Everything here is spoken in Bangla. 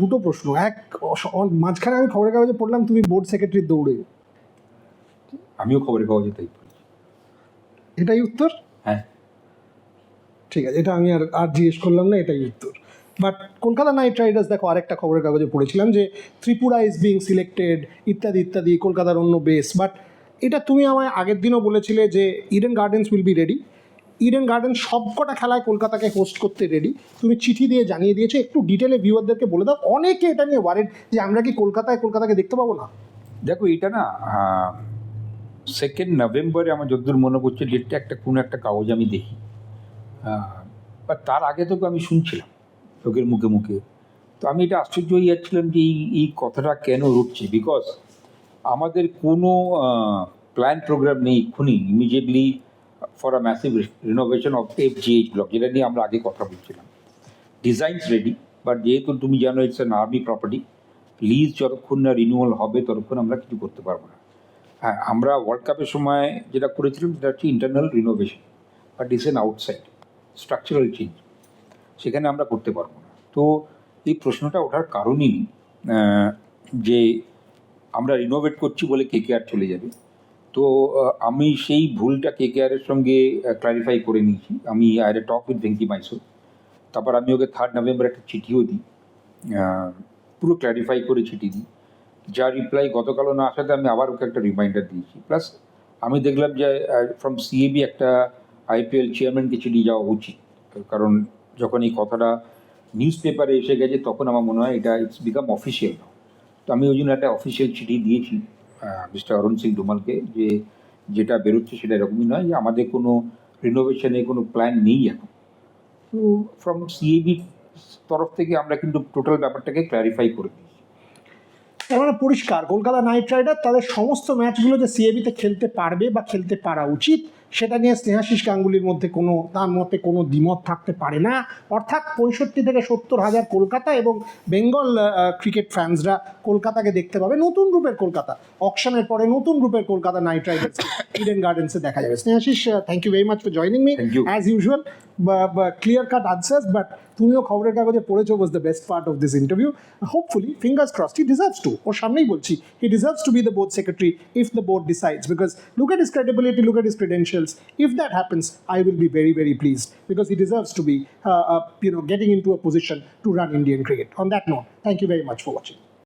দুটো প্রশ্ন। এক মাঝখানে আমি খবরের কাগজে পড়লাম তুমি বোর্ড সেক্রেটারির দৌড়ে। আমিও খবরের কাগজে তাই এটাই উত্তর? হ্যাঁ। ঠিক আছে এটা আমি আর আর জিজ্ঞেস করলাম না এটাই উত্তর। বাট কলকাতা নাইট রাইডার্স দেখো আরেকটা খবরের কাগজে পড়েছিলাম যে ত্রিপুরা ইজ বিং সিলেক্টেড ইত্যাদি ইত্যাদি কলকাতার অন্য বেস বাট এটা তুমি আমায় আগের দিনও বলেছিলে যে Eden Gardens will be ready Eden Garden সবকটা খেলায় কলকাতাকে হোস্ট করতে রেডি তুমি চিঠি দিয়ে জানিয়ে দিয়েছ, একটু ডিটেলে ভিউয়ারদেরকে বলে দাও। অনেকে এটা নিয়ে ওয়ারেড যে আমরা কি কলকাতায় কলকাতাকে দেখতে পাবো না। দেখো, এটা না সেকেন্ড নভেম্বরে আমার যতদূর মনে পড়ছে ডেটটা একটা কোনো একটা কাগজ আমি দেখি। বা তার আগে থেকে আমি শুনছিলাম লোকের মুখে মুখে। তো আমি এটা আশ্চর্য হয়ে যাচ্ছিলাম যে এই এই কথাটা কেন উঠছে বিকজ আমাদের কোনো প্ল্যান প্রোগ্রাম নেই এক্ষুনি immediately for a massive renovation of F GH block যেটা নিয়ে আমরা আগে কথা বলছিলাম। ডিজাইনস রেডি বাট যেহেতু তুমি জানো it's an army property lease যতক্ষণ না রিনিউয়াল হবে ততক্ষণ আমরা কিছু করতে পারব না। হ্যাঁ আমরা ওয়ার্ল্ড কাপের সময় যেটা করেছিলাম সেটা হচ্ছে internal renovation but is an outside structural change সেখানে আমরা করতে পারব না। তো এই প্রশ্নটা ওঠার কারণই যে আমরা রিনোভেট করছি বলে কে কে আর চলে যাবে। তো আমি সেই ভুলটা কে কে আরের সঙ্গে ক্লারিফাই করে নিয়েছি। আমি আর টক উইথ ভেঙ্কি মাইসোর তারপর আমি ওকে থার্ড নভেম্বর একটা চিঠিও দিই। পুরো ক্ল্যারিফাই করে চিঠি দিই। যা রিপ্লাই গতকালও না আসাতে আমি আবার ওকে একটা রিমাইন্ডার দিয়েছি। প্লাস আমি দেখলাম যে ফ্রম সিএবি একটা আইপিএল চেয়ারম্যানকে চিঠি যাওয়া উচিত। কারণ যখন এই কথাটা নিউজ পেপারে এসে গেছে, তখন আমার মনে হয় এটা ইটস বিকাম অফিসিয়াল তো আমি ওই জন্য একটা অফিসিয়াল চিঠি দিয়েছি। মিস্টার অরুণ সিং ডুমালকে যে যেটা বেরোচ্ছে সেটা এরকমই নয় যে আমাদের কোনো রিনোভেশনে কোনো প্ল্যান নেই এখন। তো ফ্রম সিএবি তরফ থেকে আমরা কিন্তু টোটাল ব্যাপারটাকে ক্ল্যারিফাই করে দিয়েছি। পরিষ্কার, কলকাতা নাইট রাইডার তাদের সমস্ত ম্যাচগুলো যে সিএবিতে খেলতে পারবে বা খেলতে পারা উচিত সেটা নিয়ে স্নেহাশিস গাঙ্গুলির মধ্যে কোনো তার মতে কোনো দ্বিমত থাকতে পারে না। অর্থাৎ পঁয়ষট্টি থেকে সত্তর হাজার কলকাতা এবং বেঙ্গল ক্রিকেট ফ্যান্সরা কলকাতাকে দেখতে পাবে। নতুন রূপের কলকাতা। অকশনের পরে নতুন রূপের কলকাতা নাইট রাইডার্স ইডেন গার্ডেন্সে দেখা যাবে। Snehashis thank you very much for joining me as usual clear cut answers but তুমিও খবরের কাগজে পড়েছো was the best part of this interview hopefully fingers crossed he deserves to ওর সামনেই বলছি he deserves to be the board secretary if the board decides because look at his credibility look at his if that happens i will be very very pleased because he deserves to be uh, uh, you know getting into a position to run indian cricket. On that note thank you very much for watching